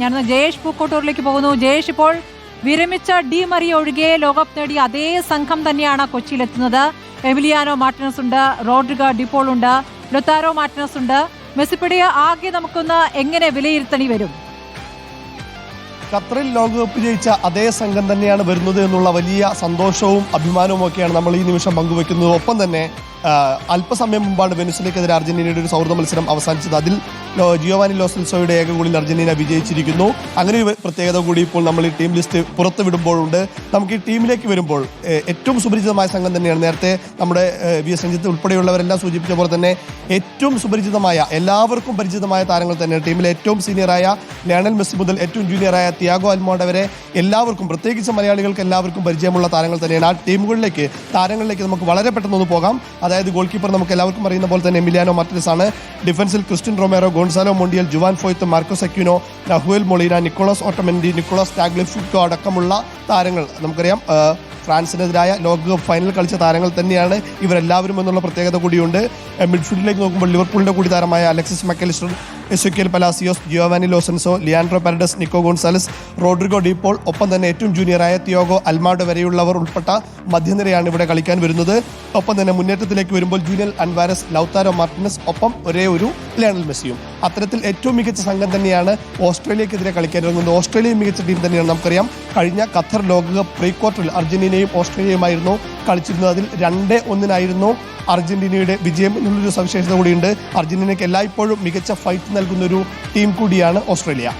ഞാൻ ജയേഷ് പൂക്കോട്ടൂരിലേക്ക് പോകുന്നു. ജയേഷ് ഇപ്പോൾ വിരമിച്ച ഡി മറിയ ഒഴികെ ലോകകപ്പ് നേടിയ അതേ സംഘം തന്നെയാണ് കൊച്ചിയിൽ എത്തുന്നത് എമിലിയാനോ മാർട്ടിനസ് ഉണ്ട് റോഡ്രിഗ ഡിപ്പോൾ ഉണ്ട് ലൊത്താരോ മാർട്ടിനസ് ഉണ്ട്. മെസ്സിപ്പിടിയെ ആകെ നമുക്കൊന്ന് എങ്ങനെ വിലയിരുത്തണി വരും? ഖത്തറിൽ ലോകകപ്പ് ജയിച്ച അതേ സംഘം തന്നെയാണ് വരുന്നത് എന്നുള്ള വലിയ സന്തോഷവും അഭിമാനവും ഒക്കെയാണ് നമ്മൾ ഈ നിമിഷം പങ്കുവെക്കുന്നത്. ഒപ്പം തന്നെ അല്പസമയം മുമ്പാണ് വെനിസിലേക്കെതിരെ അർജന്റീനയുടെ ഒരു സൗഹൃദ മത്സരം അവസാനിച്ചത്. അതിൽ ജിയോവാനി ലോസൽസോയുടെ ഏക ഗോളിൽ അർജന്റീന വിജയിച്ചിരിക്കുന്നു. അങ്ങനെ ഒരു പ്രത്യേകത കൂടി ഇപ്പോൾ നമ്മൾ ഈ ടീം ലിസ്റ്റ് പുറത്ത് വിടുമ്പോഴുണ്ട്. നമുക്ക് ഈ ടീമിലേക്ക് വരുമ്പോൾ ഏറ്റവും സുപരിചിതമായ സംഘം തന്നെയാണ് നേരത്തെ നമ്മുടെ വി എസ് രഞ്ജിത്ത് ഉൾപ്പെടെയുള്ളവരെല്ലാം സൂചിപ്പിച്ച പോലെ തന്നെ ഏറ്റവും സുപരിചിതമായ എല്ലാവർക്കും പരിചിതമായ താരങ്ങൾ തന്നെയാണ് ടീമിലെ ഏറ്റവും സീനിയറായ ലയണൽ മെസ്സി മുതൽ ഏറ്റവും ജൂനിയറായ തിയാഗോ അൽമോണ്ട വരെ എല്ലാവർക്കും പ്രത്യേകിച്ച് മലയാളികൾക്ക് എല്ലാവർക്കും പരിചയമുള്ള താരങ്ങൾ തന്നെയാണ്. ആ ടീമുകളിലേക്ക് താരങ്ങളിലേക്ക് നമുക്ക് വളരെ പെട്ടെന്ന് ഒന്ന് പോകാം. അതായത് ഗോൾ കീപ്പർ നമുക്ക് എല്ലാവർക്കും അറിയുന്ന പോലെ തന്നെ എമിലിയാനോ മാർട്ടിനസ് ആണ് ഡിഫൻസിൽ Cristian Romero Gonzalo Montiel Juan Foyth Marcos Acuna Nahuel Molina Nicolas Otamendi Nicolas Tagliafico അടക്കമുള്ള താരങ്ങൾ നമുക്കറിയാം. ഫ്രാൻസിനെതിരായ ലോകകപ്പ് ഫൈനൽ കളിച്ച താരങ്ങൾ തന്നെയാണ് ഇവരെല്ലാവരും എന്നുള്ള പ്രത്യേകത കൂടിയുണ്ട്. മിഡ്ഫീൽഡിലേക്ക് നോക്കുമ്പോൾ ലിവർപൂളിന്റെ കൂടി താരമായ Alexis Mac Allister Ezequiel Palacios Giovani Lo Celso Leandro Paredes Nico Gonzalez Rodrigo De Paul ഒപ്പം തന്നെ ഏറ്റവും ജൂനിയറായ തിയോഗോ അൽമാഡോ വരെയുള്ളവർ ഉൾപ്പെട്ട മധ്യനിരയാണ് ഇവിടെ കളിക്കാൻ വരുന്നത്. ഒപ്പം തന്നെ മുന്നേറ്റത്തിലേക്ക് വരുമ്പോൾ ജൂനിയൽ അൻവാരസ് ലൗത്താരോ മാർട്ടിനസ് ഒപ്പം ഒരേ ഒരു ലയണൽ മെസ്സിയും. അത്തരത്തിൽ ഏറ്റവും മികച്ച സംഘം തന്നെയാണ് ഓസ്ട്രേലിയക്കെതിരെ കളിക്കാൻ ഇറങ്ങുന്നത്. ഓസ്ട്രേലിയ മികച്ച ടീം തന്നെയാണ് നമുക്കറിയാം. കഴിഞ്ഞ ഖത്തർ ലോകകപ്പ് പ്രീ ക്വാർട്ടറിൽ അർജന്റീനയും ഓസ്ട്രേലിയയുമായിരുന്നു കളിച്ചിരുന്നത്. അതിൽ രണ്ട് ഒന്നിനായിരുന്നു അർജന്റീനയുടെ വിജയം എന്നുള്ളൊരു സവിശേഷത കൂടിയുണ്ട്. അർജന്റീനയ്ക്ക് എല്ലായ്പ്പോഴും മികച്ച ഫൈറ്റ് നൽകുന്ന ഒരു ടീം കൂടിയാണ് ഓസ്ട്രേലിയ.